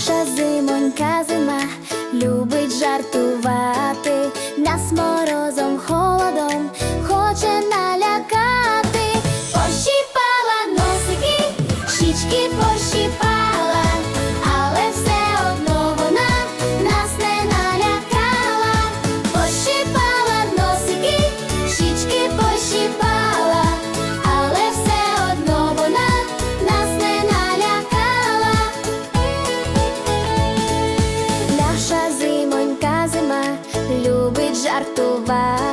наша зимонька зима любить жартувати, нас морозом, холодом хоче налякати, пощіпала носики, щічки пощіпала. любить жартувати.